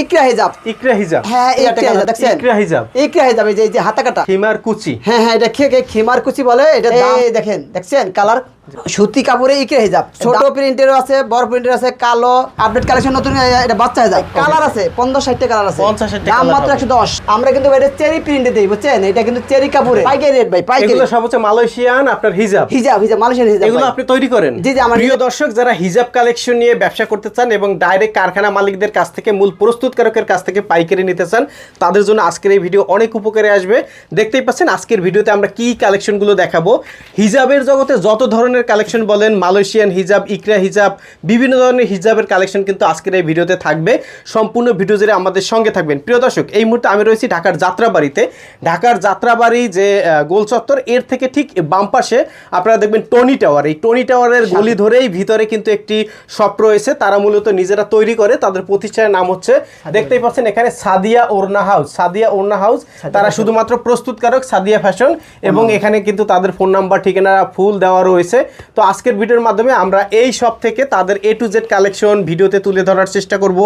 ইকরা হিজাব। ইকরা হিজাব। হ্যাঁ ইকরা হিজাব দেখছেন? ইকরা হিজাব। ইকরা হিজাব এই যে এই যে হাতা কাটা হিমার কুচি। হ্যাঁ হ্যাঁ এটা খেয়ে খিমার কুচি বলে এটা দেখেন দেখছেন? কালার সুতি কাপড়ে ইকরে হিজাব। ছোট প্রিন্টেরও আছে বড় প্রিন্টের আছে কালো আপডেট কালেকশন নতুন এটা বাচ্চা হিজাব। কালার আছে পঞ্চাশ ষাটটা কালার আছে। 50 ষাটটা দাম মাত্র। একশো দশ। আমরা কিন্তু এটা চেরি প্রিন্টে দিই বুঝছেন? এটা কিন্তু চেরি কাপড়ে। পাইকারি রেট ভাই পাইকারি। এগুলো সব হচ্ছে মালয়েশিয়ান আপনার হিজাব। হিজাব হিজাব মালয়েশিয়ান হিজাব এগুলো আপনি তৈরি করেন। জি, জি, আমার প্রিয় দর্শক যারা হিজাব কালেকশন নিয়ে ব্যবসা করতে চান এবং ডাইরেক্ট কারখানা মালিকদের কাছ থেকে মূল প্রস্তুতকারকের কাছ থেকে পাইকারি নিতে চান তাদের জন্য আজকের এই ভিডিও অনেক উপকারে আসবে। দেখতেই পাচ্ছেন আজকের ভিডিওতে আমরা কি কালেকশনগুলো দেখাবো। হিজাবের জগতে যত ধরনের কালেকশন বলেন মালয়েশিয়ান হিজাব ইকরা হিজাব বিভিন্ন ধরনের হিজাবের কালেকশন কিন্তু আজকের এই ভিডিওতে থাকবে। সম্পূর্ণ ভিডিও জুড়ে আমাদের সঙ্গে থাকবেন। প্রিয় দর্শক এই মুহূর্তে আমি রয়েছি ঢাকার যাত্রাবাড়িতে। ঢাকার যাত্রাবাড়ি যে গোল চত্বর এর থেকে ঠিক বাম পাশে আপনারা দেখবেন টনি টাওয়ার। এই টনি টাওয়ারের গলি ধরেই ভিতরে কিন্তু একটি শপ রয়েছে। তারা মূলত নিজেরা তৈরি করে তাদের প্রতিষ্ঠানের নাম হচ্ছে দেখতেই পাচ্ছেন এখানে সাদিয়া ওরনা হাউস। সাদিয়া ওরনা হাউস তারা শুধুমাত্র প্রস্তুতকারক সাদিয়া ফ্যাশন এবং এখানে কিন্তু তাদের ফোন নাম্বার ঠিকানা ফুল দেওয়া রয়েছে। তো আজকের ভিডিওর মাধ্যমে আমরা এই সব থেকে তাদের এ টু জেড কালেকশন ভিডিওতে তুলে ধরার চেষ্টা করব।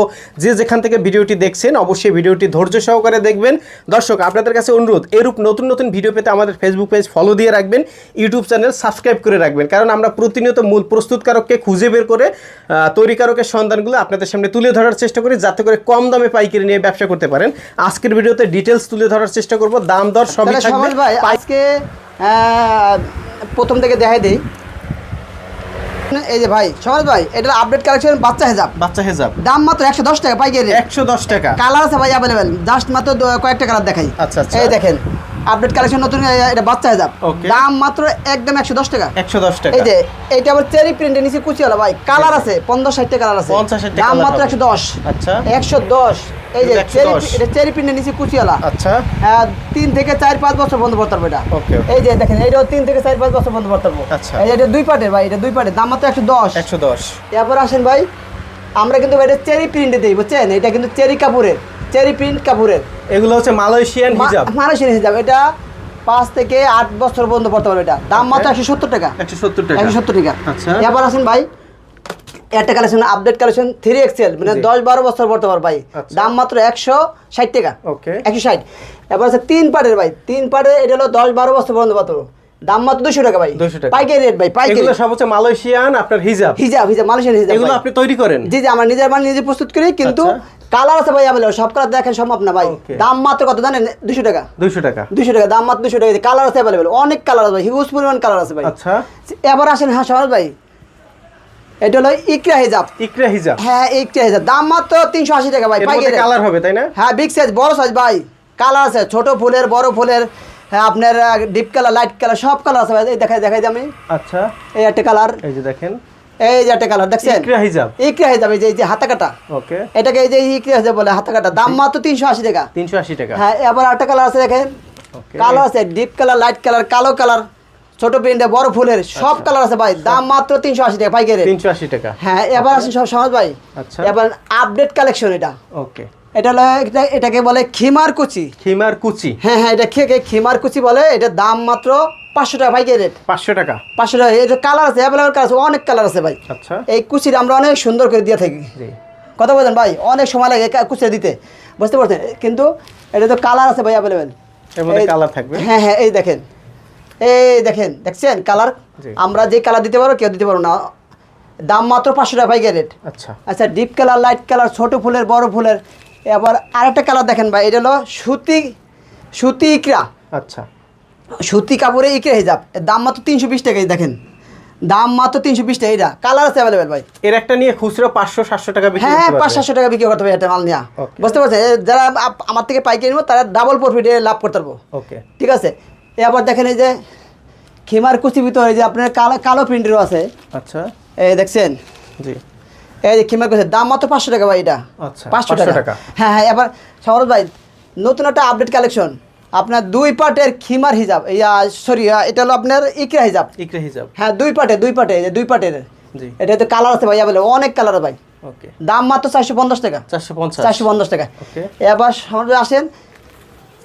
যে যেখান থেকে ভিডিওটি দেখছেন অবশ্যই ভিডিওটি ধৈর্য সহকারে দেখবেন। দর্শক আপনাদের কাছে অনুরোধ এরূপ নতুন নতুন ভিডিও পেতে আমাদের ফেসবুক পেজ ফলো দিয়ে রাখবেন ইউটিউব চ্যানেল সাবস্ক্রাইব করে রাখবেন। কারণ আমরা প্রতিনিয়ত মূল প্রস্তুতকারককে খুঁজে বের করে তৈরিকারকের সন্ধানগুলো আপনাদের সামনে তুলে ধরার চেষ্টা করি যাতে করে কম দামে পাইকারি নিয়ে ব্যবসা করতে পারেন। আজকের ভিডিওতে ডিটেলস তুলে ধরার চেষ্টা করব। দাম দর সবই থাকবে। ভাই আজকে প্রথম থেকে দেখাই দেই। এই যে ভাই সমাজ ভাই এটা আপডেট কালেকশন বাচ্চা হেজাব। বাচ্চা হেজাব। দাম মাত্র একশো দশ টাকা পাইকারি একশো দশ টাকা। কালার আছে ভাই অ্যাভেলেবেল জাস্ট মাত্র কয়েকটা কালার দেখাই। আচ্ছা, আচ্ছা। এই দেখেন আপডেট কালেকশন নতুন এটা বাচ্চা হিসাব দাম মাত্র একদম একশো দশ টাকা। একশো দশ টাকা। এই যে এইটা আবার চেরি প্রিন্টের নিচে কুচি কুচিওয়ালা ভাই। কালার আছে পঞ্চাশ ষাটটা কালার আছে। 50 ষাটটা দাম মাত্র। একশো দশ। আচ্ছা। একশো দশ। এই যে চেরি এটা চেরি প্রিন্টের নিচে কুচি কুচিওয়ালা আচ্ছা। হ্যাঁ, তিন থেকে চার পাঁচ বছর বন্ধ করতে পারব এটা. এই যে দেখেন এইটাও তিন থেকে চার পাঁচ বছর বন্ধ করতে পারব আচ্ছা। এই যে এটা দুই পার্টের ভাই এটা দুই পার্টের দাম মাত্র একশো দশ। একশো দশ। এরপর আসেন ভাই আমরা কিন্তু এটা চেরি প্রিন্টে দিই বুঝছেন? এটা কিন্তু চেরি কাপড়ের চেরি প্রিন্ট কাপড়ের। এগুলো হচ্ছে মালয়েশিয়ান হিজাব। মানুষের হিসাব এটা পাঁচ থেকে আট বছর পর্যন্ত করতে পারবে এটা। দাম মাত্র একশো সত্তর টাকা। একশো সত্তর টাকা। একশো সত্তর টাকা। আচ্ছা। এরপর আসেন ভাই একটা collection update collection three XL মানে দশ বারো বছর পড়তে পারবে ভাই। আচ্ছা। দাম মাত্র একশো ষাট টাকা। ওকে। একশো ষাট। এবার আছে তিন পাটের ভাই। তিন পাটের এটা হলো দশ বারো বছর পর্যন্ত পারতে পারব। দাম মাত্র দুশো টাকা ভাই। 200 টাকা। পাইকারি রেট ভাই পাইকারি। এগুলো সব হচ্ছে মালয়েশিয়ান আপনার হিজাব। হিজাব হিজাব মানুষের হিজাব এগুলো আপনি তৈরি করেন। জি জি আমার নিজের মানে নিজে প্রস্তুত করি কিন্তু আচ্ছা। কালার আছে ভাই অ্যাভেলেবল সব কালার দেখেন সম্ভব না ভাই। দাম মাত্র কত জানেন? দুশো টাকা। দুইশো টাকা। দুশো টাকা দাম মাত্র দুশো টাকা। কালার আছে অ্যাভেলেবল অনেক কালার আছে ভাই হিউজ পরিমাণ কালার আছে ভাই। আচ্ছা। এবার আসেন হ্যাঁ সমাজ ভাই। এটা হলো ইকরা হিজাব। ইকরা হিজাব। হ্যাঁ ইকরা হিজাব। দাম মাত্র তিনশো আশি টাকা ভাই পাইকারি কালার হবে তাই না? হ্যাঁ বিগ সাইজ বড় সাইজ ভাই। কালার আছে ছোট ফুলের বড় ফুলের। হ্যাঁ আপনার ডিপ কালার লাইট কালার সব কালার আছে ভাই। এই দেখাই দেখাই আমি। আচ্ছা। এই একটা কালার এই যে দেখেন। এই যে একটা কালার দেখছেন? ইকরা হিজাব। ইকরা হিজাব এই যে হাতা কাটা। ওকে। এটাকে এই যে ইকরা হিজাব বলে হাতা কাটা। দাম মাত্র তিনশো আশি টাকা। তিনশো আশি টাকা। হ্যাঁ এবার একটা কালার আছে দেখেন। কালো আছে ডিপ কালার লাইট কালার কালো কালার ছোট প্রিন্টে বড় ফুলের সব কালার আছে ভাই। দাম মাত্র তিনশো আশি টাকা পাইকারি তিনশো আশি টাকা। হ্যাঁ এবার আসেন সব সমাজ ভাই। আচ্ছা। এবার আপডেট কালেকশন এটা। ওকে। এটা এটাকে বলে খিমার কুচি। খিমার কুচি। হ্যাঁ হ্যাঁ এটা খেয়ে খিমার কুচি বলে এটা দাম মাত্র পাঁচশো টাকা পাইকারি রেট। পাঁচশো টাকা? পাঁচশো টাকা। এটা কালার আছে অ্যাভেলেবল কালার আছে অনেক কালার আছে ভাই। আচ্ছা। এই কুচিটা আমরা অনেক সুন্দর করে দিয়ে থাকি। কথা বলেন ভাই অনেক সময় লাগে কা- কুচিটা দিতে। বুঝতে পারছেন? কিন্তু এটা তো কালার আছে ভাই অ্যাভেলেবেল কালার থাকবে? হ্যাঁ হ্যাঁ এই দেখেন। এই দেখেন দেখছেন কালার? আমরা যে কালার দিতে পারব কেউ দিতে পারব না। দাম মাত্র পাঁচশো টাকা পাইকারি রেট। আচ্ছা। আচ্ছা ডিপ কালার লাইট কালার ছোট ফুলের বড় ফুলের এবার আরেকটা কালার দেখেন ভাই এটা হলো সুতি সুতি ইকরা। আচ্ছা। সুতি কাপড়ে ইকরা হিজাব। এর দাম মাত্র তিনশো বিশ টাকা দেখেন। দাম মাত্র তিনশো বিশ টাকা এটা কালার আছে অ্যাভেলেবেল ভাই। এর একটা নিয়ে খুচরো পাঁচশো সাতশো টাকা বিক্রি হ্যাঁ পাঁচ সাতশো টাকা বিক্রি করতে হবে এটা মাল নেওয়া বুঝতে পারছেন? যারা আমার থেকে পাইকারি নেব তারা ডাবল প্রফিটে লাভ করতে পারব। ওকে ঠিক আছে? এবার দেখেন এই যে খিমার কুচি ভিতরে যে আপনার কালো কালো প্রিন্টেরও আছে। আচ্ছা। এই দেখছেন? জি। এই যে খিমার কুচি দাম মাত্র পাঁচশো টাকা ভাই এটা। আচ্ছা, পাঁচশো 500 টাকা। হ্যাঁ হ্যাঁ এবার সরদ ভাই নতুন একটা আপডেট কালেকশন আপনার দুই পার্টের খিমার হিজাব ইয়া সরি এটা হলো আপনার ইকরা হিজাব। ইকরা হিজাব। হ্যাঁ দুই পার্টে দুই যে দুই পার্টের জি। এটা তো কালার আছে ভাই বলে অনেক কালার ভাই। ওকে। দাম মাত্র চারশো পঞ্চাশ টাকা। চারশো পঞ্চাশ। চারশো পঞ্চাশ টাকা। ওকে। এবার আসেন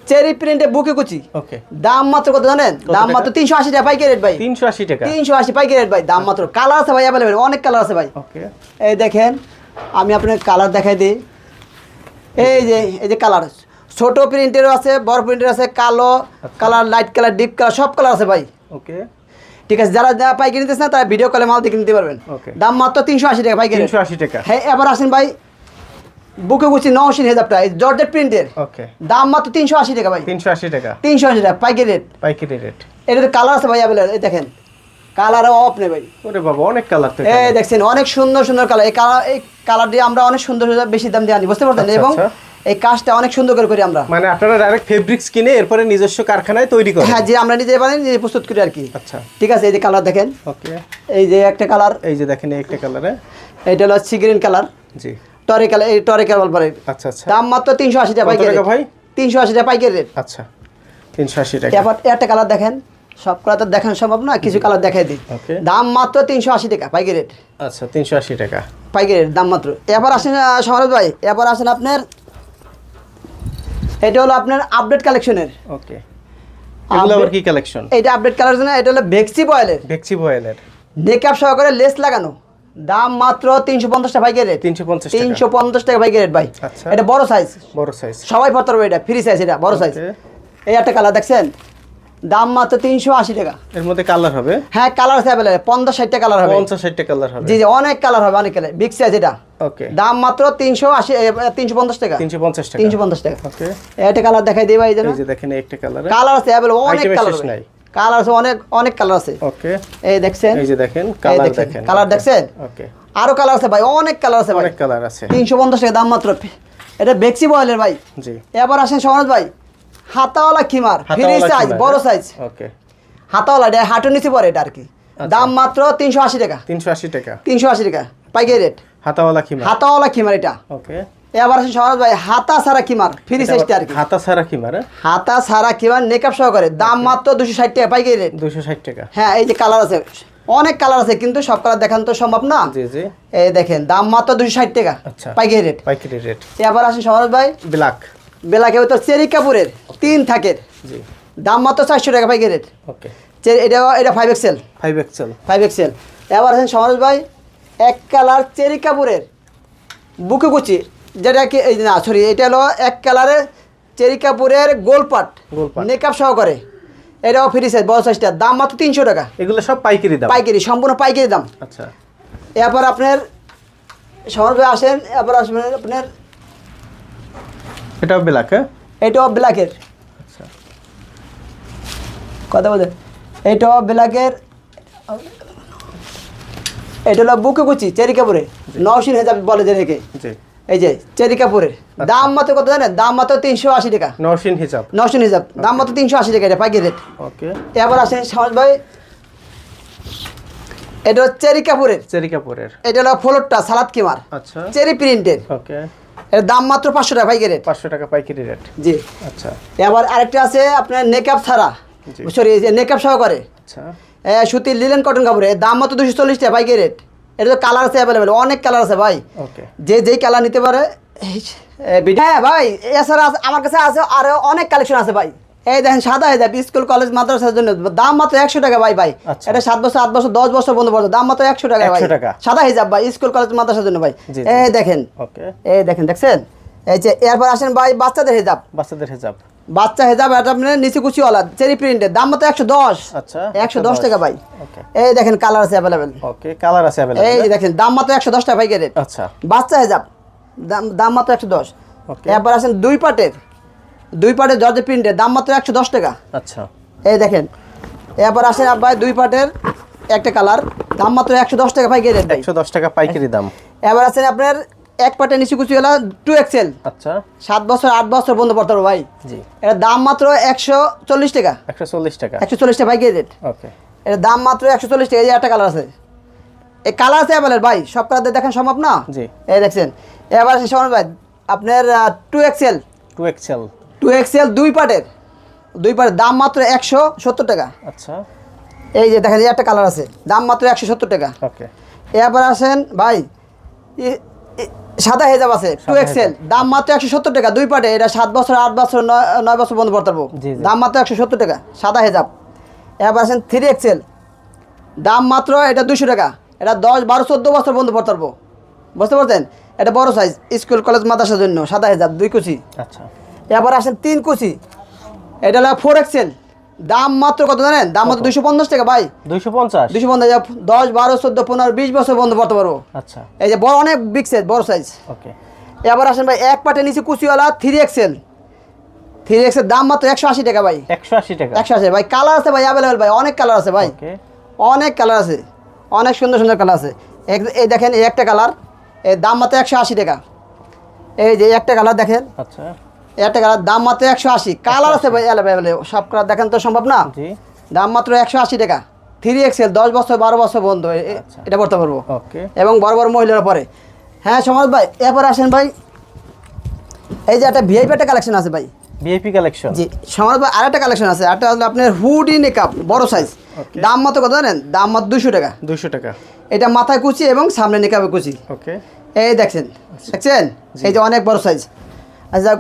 চেরি প্রিন্টে বুকে কুচি। ওকে দাম মাত্র কত জানেন? দাম মাত্র তিনশো আশি টাকা পাইকারি রেট ভাই। তিনশো আশি টাকা। তিনশো আশি পাইকারি রেট ভাই। দাম মাত্র কালার আছে ভাই অ্যাভেলেবেল অনেক কালার আছে ভাই। ওকে এই দেখেন আমি আপনার কালার দেখাই দিই। এই যে এই যে কালার ছোট প্রিন্টেরও আছে বড় প্রিন্টের আছে কালো colour light colour deep colour সব কালার আছে ভাই। ওকে ঠিক আছে যারা যারা পাইকারি নিতেছে না তারা ভিডিও কলে মাল দেখে নিতে পারবেন। দাম মাত্র তিনশো আশি টাকা পাইকারি তিনশো আশি টাকা। হ্যাঁ এবার আসেন ভাই বুকে গুছি নশিন হেজাবটা এই জর্জেট প্রিন্টের। ওকে দাম মাত্র তিনশো আশি টাকা ভাই। তিনশো আশি টাকা। তিনশো আশি টাকা পাইকারি রেট পাইকারি রেট এটা কালার আছে ভাই অ্যাভেলেবল এই দেখেন। কালার অফ নেই ভাই। ওরে বাবা অনেক কালার তো এই দেখছেন অনেক সুন্দর সুন্দর কালার এই কালার এই কালার দিয়ে আমরা অনেক সুন্দর সুন্দর বেশি দাম দিয়ে আনি বুঝতে পারছেন? আচ্ছা, এবং আচ্ছা। এই কাজটা অনেক সুন্দর করে করি আমরা। মানে আপনারা ডাইরেক্ট ফেব্রিক্স কিনে এরপরে নিজস্ব কারখানায় তৈরি করেন? হ্যাঁ যে আমরা নিজে বানাই নিজে প্রস্তুত করি আর কি। আচ্ছা। ঠিক আছে এই যে কালার দেখেন। ওকে এই যে একটা কালার এই যে দেখেন এই একটা কালারে এটা হলো সি গ্রিন কালার জি। টরে এই টরে কালার বলে আচ্ছা আচ্ছা। দাম মাত্র তিনশো আশি টাকা পাইকারি ভাই? তিনশো আশি টাকা পাইকারি রেট আচ্ছা তিনশো আশি টাকা। এবার একটা কালার দেখেন সব কালার তো দেখানো সম্ভব না কিছু কালার দেখাই দিই। দাম মাত্র তিনশো আশি টাকা পাইকারি রেট আচ্ছা তিনশো আশি টাকা। পাইকারি রেট দাম মাত্র। এবার আসেন আহ, ভাই এবার আসেন আপনার এটা হলো আপনার আপডেট কালেকশনের ওকে। এগুলো আবার কি কালেকশন এটা আপডেট কালার জন্য এটা হলো ভেক্সি বয়েলের ভেক্সি ভয়েলের মেকআপ সহকারে লেস লাগানো। দাম মাত্র তিনশো পঞ্চাশ টাকা পাইকারি রেট তিনশো পঞ্চাশ তিনশো পঞ্চাশ টাকা পাইকারি রেট ভাই। আচ্ছা। এটা বড় সাইজ বড় সাইজ সবাই পড়তে পারবে এটা ফ্রি সাইজ এটা বড় সাইজ এই একটা কালার দেখছেন? দাম মাত্র তিনশো আশি টাকা। এর মধ্যে কালার হবে? হ্যাঁ কালার আছে অ্যাভেলেবল পঞ্চাশ ষাটটা কালার হবে। পঞ্চাশ ষাটটা কালার হবে। জি জি অনেক কালার হবে অনেক কালার বিগ সাইজ এটা। ওকে দাম মাত্র তিনশো আশি তিনশো পঞ্চাশ টাকা। তিনশো পঞ্চাশ টাকা। তিনশো পঞ্চাশ টাকা। ওকে একটা কালার দেখাই দিই ভাই এই এই যে দেখেন একটা কালার কালার আছে অ্যাভেলেবল অনেক কালার নাই। কালার আছে অনেক অনেক কালার আছে। ওকে এই দেখছেন? এই যে দেখেন কালার দেখেন colour দেখছেন? ওকে আরও কালার আছে ভাই অনেক কালার আছে ভাই। অনেক কালার আছে। তিনশো পঞ্চাশ টাকা দাম মাত্র। এটা বেক্সি বয়েলের ভাই। জি। এবার আসেন সমাজ ভাই হাতাওয়ালা খিমার ফ্রি সাইজ বড়? সাইজ ওকে হাতাওয়ালা এটা হাঁটু নিচে পড়ে এটা আর কি। আচ্ছা। দাম মাত্র তিনশো আশি টাকা। তিনশো আশি টাকা। তিনশো আশি টাকা পাইকারি রেট হাতাওয়ালা খিমা হাতাওয়ালা খিমার এটা। ওকে এবার আসেন সমাজ ভাই হাতা সারা খিমার ফ্রি সাইজটা আর কি। হাতা সারা খিমার হাতা সারা খিমার মেকআপ সহকারে। দাম মাত্র দুশো ষাট টাকা পাইকারি রেট দুশো ষাট টাকা। হ্যাঁ এই যে কালার আছে। অনেক কালার আছে কিন্তু সব কালার দেখানো তো সম্ভব না। জি জি। এই দেখেন দাম মাত্র দুশো ষাট টাকা আচ্ছা। পাইকারি রেট পাইকারি রেট এবার আসেন সমাজ ভাই। ব্ল্যাক। বেলাকে তো চেরি কাপুরের তিন থাকের জি। দাম মাত্র চারশো টাকা পাইকারি রেট ওকে। এটা এটা five XL five XL five XL এবার আছেন সমাজ ভাই এক কালার চেরি কাপুরের বুকে কুচি। যেটা কি এই না সরি এটা হলো এক কালারের চেরি কাপুরের গোলপাট গোলপাট। মেকআপ সহকারে। এটাও ফ্রি সাইজ বড় সাইজটা দাম মাত্র তিনশো টাকা। এগুলো সব পাইকারি দাম? পাইকারি সম্পূর্ণ পাইকারি দাম। আচ্ছা। এরপর আপনার সমাজ আসেন এরপর আসবেন আপনার এটাও ব্ল্যাক হ্যাঁ? এটাও ব্ল্যাকের আচ্ছা। কথা বলতে এটাও ব্ল্যাকের এটা হলো বুকে কুচি চেরি কাপুরে। নওশিন হেজাব বলে যে রেখে জি। এই যে চেরি কাপুরের। দাম মাত্র কত জানেন? দাম মাত্র তিনশো আশি টাকা। নওশিন হিসাব। নওশিন হিসাব। দাম মাত্র তিনশো আশি টাকা এটা পাইকারি রেট ওকে। এবার আসেন সমাজ ভাই। এটা হলো চেরি কাপুরের। চেরি কাপুরের। এটা হলো ফ্লোরটা সালাদ কিমার। আচ্ছা। চেরি প্রিন্টের। ওকে। এর দাম মাত্র পাঁচশো টাকা পাইকারি রেট পাঁচশো টাকা পাইকারি রেট জি। আচ্ছা। এবার আরেকটা আছে আপনার নেকআপ ছাড়া। সরি নেকআপ সহকারে। আচ্ছা। সুতির লিলেন কটন কাপড়ে দাম মাত্র দুশো চল্লিশ টাকা পাইকারি রেট এটা তো কালার আছে অ্যাভেলেবেল অনেক কালার আছে ভাই। যে যেই কালার নিতে পারে হ্যাঁ ভাই এছাড়া আমার কাছে আছে আরও অনেক কালেকশন আছে ভাই। এই দেখেন সাদা হয়ে যাবে স্কুল কলেজ মাদ্রাসার জন্য। দাম মাত্র একশো টাকা ভাই ভাই। আচ্ছা। এটা সাত বছর আট বছর দশ বছর বন্ধু পড়ছে। দাম মাত্র একশো টাকা ভাই। 100 টাকা। সাদা হিজাব ভাই স্কুল কলেজ মাদ্রাসার জন্য ভাই। এই দেখেন। এই দেখেন দেখছেন? এই যে এরপর আসেন ভাই বাচ্চাদের হিজাব। বাচ্চাদের হিসাব বাচ্চা হেজাব এটা আপনার নিচে কুচিওয়ালা চেরি প্রিন্টের দাম মাত্র একশো দশ। আচ্ছা একশো দশ টাকা ভাই। এই দেখেন কালার আছে অ্যাভেলেবেল ওকে কালার আছে এই দেখেন দাম মাত্র একশো দশ টাকা পাইকারি রেট আচ্ছা। বাচ্চা হেজাব দাম দাম মাত্র একশো দশ। এরপর আসেন দুই পাটের। দুই পাটের জর্জে প্রিন্টের দাম মাত্র একশো দশ টাকা। আচ্ছা। এই দেখেন এরপর আসেন ভাই দুই পাটের একটা কালার দাম মাত্র একশো দশ টাকা পাইকারি একশো দশ টাকা পাইকারি দাম। এবার আছেন আপনার এক পাটের নিচু কুচি হলো টু এক্সেল আচ্ছা। সাত বছর আট বছর বন্ধ পড়তে পারব ভাই। জি। এটার দাম মাত্র একশো চল্লিশ টাকা। একশো চল্লিশ টাকা। একশো চল্লিশ টাকা পাইকারি রেট? ওকে। এটার দাম মাত্র একশো চল্লিশ টাকা এই একটা কালার আছে। এই কালার আছে অ্যাভেলেবল ভাই সব কালার দেখেন সম্ভব না? জি। এই দেখছেন এবার আছে সমান ভাই আপনার two XL two XL two XL দুই পার্টের দুই পার্টের দাম মাত্র একশো সত্তর টাকা। আচ্ছা। এই যে দেখেন এই একটা কালার আছে। দাম মাত্র একশো সত্তর টাকা। ওকে। এরপর আসেন ভাই সাদা হেজাব আছে টু এক্সেল দাম মাত্র একশো সত্তর টাকা দুই পার্টে এটা সাত বছর আট বছর নয় নয় বছর বন্ধ পড়তে পারব। দাম মাত্র একশো সত্তর টাকা সাদা হেজাব। এরপর আসেন থ্রি এক্সেল দাম মাত্র এটা দুশো টাকা এটা দশ বারো চোদ্দ বছর বন্ধ পড়তে পারব। বুঝতে পারছেন? এটা বড় সাইজ স্কুল কলেজ মাদ্রাসার জন্য সাদা হেজাব দুই কুচি। আচ্ছা। এবার আসেন তিন কুচি এটা হলো ফোর এক্সেল দাম মাত্র কত জানেন? দাম মাত্র দুশো পঞ্চাশ টাকা ভাই। দুইশো পঞ্চাশ? দুশো পঞ্চাশ দশ বারো চোদ্দ পনেরো বিশ বছর বন্ধ করতে পারব আচ্ছা। এই যে বড় অনেক বিগ সাইজ বড় সাইজ ওকে। এবার আসেন ভাই এক পাটে নিচে কুচিওয়ালা থ্রি এক্সেল থ্রি এক্সেল দাম মাত্র একশো আশি টাকা ভাই। একশো আশি টাকা। একশো আশি ভাই। কালার আছে ভাই অ্যাভেলেবেল ভাই। অনেক কালার আছে ভাই। অনেক কালার আছে। অনেক সুন্দর সুন্দর কালার আছে। এই দেখেন এই একটা কালারের দাম মাত্র একশো আশি টাকা। এই যে একটা কালার দেখেন। আচ্ছা। একটা কালার দাম মাত্র একশো আশি। কালার আছে ভাই অ্যাভেলেবেল সব কালার দেখেন তো সম্ভব না? দাম মাত্র একশো আশি টাকা। থ্রি এক্সেল দশ বছর বারো বছর বন্ধ। আচ্ছা। এটা করতে পারব। এবং বড় বড় মহিলারা পরে। হ্যাঁ সমাজ ভাই এরপর আসেন ভাই। এই যে একটা ভিআইপি একটা কালেকশন আছে ভাই। ভিআইপি কালেকশন জি সমাজ ভাই আরেকটা কালেকশন আছে। একটা হলো আপনার হুডি নেকআপ বড় সাইজ দাম মাত্র কত জানেন? দাম মাত্র দুশো টাকা। দুইশো টাকা। এটা মাথায় কুচি এবং সামনে নেকাবে কুচি। ওকে এই দেখছেন। দেখছেন? এই যে অনেক বড় সাইজ আচ্ছা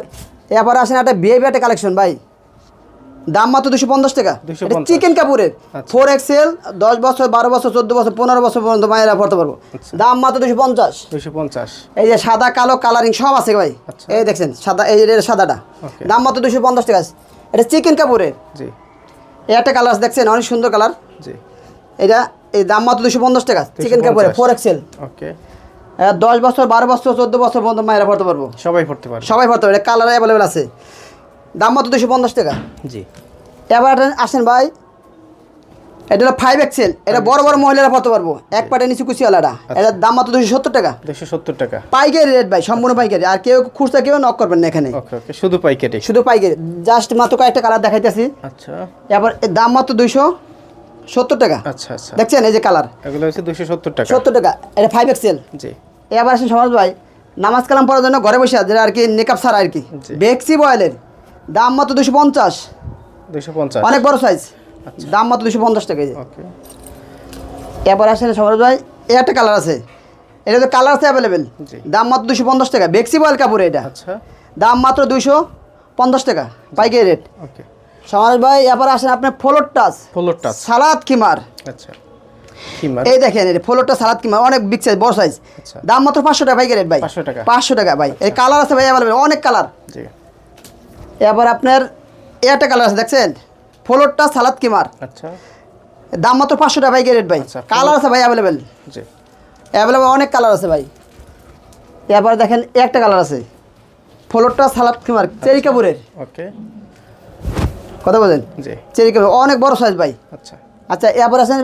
এরপর আসেন একটা বিয়ে একটা কালেকশন ভাই। দাম মাত্র দুশো পঞ্চাশ টাকা। 250 চিকেন কাপুরের। আচ্ছা। ফোর এক্সেল দশ বছর বারো বছর চোদ্দ বছর পনেরো বছর পর্যন্ত মায়েরা পড়তে পারব। আচ্ছা। দাম মাত্র দুশো পঞ্চাশ। দুইশো পঞ্চাশ। এই যে সাদা কালো কালারিং সব আছে ভাই। আচ্ছা। এই দেখছেন সাদা এই সাদাটা। দাম মাত্র দুশো পঞ্চাশ টাকা। এটা চিকেন কাপুরের। জি। এই একটা কালার দেখছেন অনেক সুন্দর কালার জি। এটা এই দাম মাত্র দুশো পঞ্চাশ টাকা চিকেন কাপুরের ফোর এক্সেল ওকে। দশ বছর বারো বছর চোদ্দ বছর পর্যন্ত মায়েরা পড়তে পারব। সবাই পড়তে পারবে। সবাই পড়তে পারবে। কালার অ্যাভেলেবেল আছে। দাম মাত্র দুশো পঞ্চাশ টাকা। জি। এবার আসেন ভাই। এটা হলো ফাইভ এক্সেল এটা বড় বড় মহিলারা পড়তে পারব। এক পাটে নিচে কুচিওয়ালাটা এটার দাম মাত্র দুশো সত্তর টাকা। দুশো সত্তর টাকা। পাইকারি রেট ভাই সম্পূর্ণ পাইকারি। আর কেউ খুচরা কেউ নক করবেন না এখানে। শুধু পাইকারি। শুধু পাইকারি। জাস্ট মাত্র কয়েকটা কালার দেখাইতেছি। আচ্ছা। এবার এর দাম মাত্র দুইশো। সত্তর টাকা। আচ্ছা আচ্ছা। দেখছেন এই যে কালার? এগুলো হচ্ছে দুশো সত্তর টাকা। সত্তর টাকা এটা ফাইভ এক্সেল জি। এবার আসেন সমাজ ভাই নামাজ কালাম পড়ার জন্য ঘরে বসে যেটা আর কি নেকাপ ছাড়া আর কি। বেক্সি বয়েলের দাম মাত্র দুশো পঞ্চাশ। দুশো পঞ্চাশ। অনেক বড় সাইজ দাম মাত্র দুশো পঞ্চাশ টাকা এবার আসেন সমাজ ভাই এই একটা কালার আছে। এটা তো কালার আছে অ্যাভেলেবেল দাম মাত্র দুশো পঞ্চাশ টাকা। বেক্সি বয়েল কাপড় এটা। আচ্ছা। দাম মাত্র দুশো পঞ্চাশ টাকা পাইকারি রেট ওকে। সমাজ ভাই এবার আসেন আপনার ফ্লোর টাচ। Floor touch. সালাদ কিমার আচ্ছা। এই দেখেন এই ফ্লোরটা সালাদ কিমার অনেক বিগ সাইজ বড় সাইজ আচ্ছা। দাম মাত্র পাঁচশো টাকা পাইকারি রেট ভাই। 500 টাকা। পাঁচশো টাকা ভাই। এই কালার আছে ভাই অ্যাভেলেবেল অনেক কালার এবার আপনার এ একটা কালার আছে দেখছেন? ফ্লোরটা সালাদ কিমার আচ্ছা। দাম মাত্র পাঁচশো টাকা পাইকারি রেট ভাই। আচ্ছা, কালার আছে ভাই অ্যাভেলেবেল অ্যাভেলেবেল অনেক কালার আছে ভাই। এবার দেখেন একটা কালার আছে। ফ্লোরটা সালাদ কিমার চেরি কাপুরের। ওকে কথা বলেন? চেরি কাপুর অনেক বড় সাইজ ভাই। আচ্ছা। আচ্ছা এবার আছেন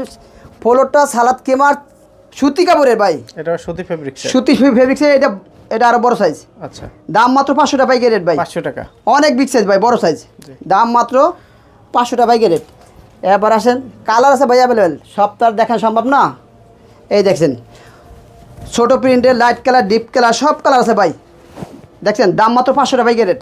ফ্লোরটা সালাদ কেমার সুতি কাপড়ের ভাই। এটা সুতি ফেব্রিক সুতি ফেব্রিক্সে এটা এটা আরও বড় সাইজ আচ্ছা। দাম মাত্র পাঁচশো টাকা পাইকারি রেট ভাই। পাঁচশো টাকা। অনেক বিগ সাইজ ভাই বড় সাইজ দাম মাত্র পাঁচশো টাকা পাইকারি রেট এবার আসেন কালার আছে ভাই অ্যাভেলেবেল সব তো আর দেখা সম্ভব না? এই দেখছেন ছোটো প্রিন্টের লাইট কালার ডিপ কালার সব কালার আছে ভাই। দেখছেন দাম মাত্র পাঁচশো টাকা পাইকারি রেট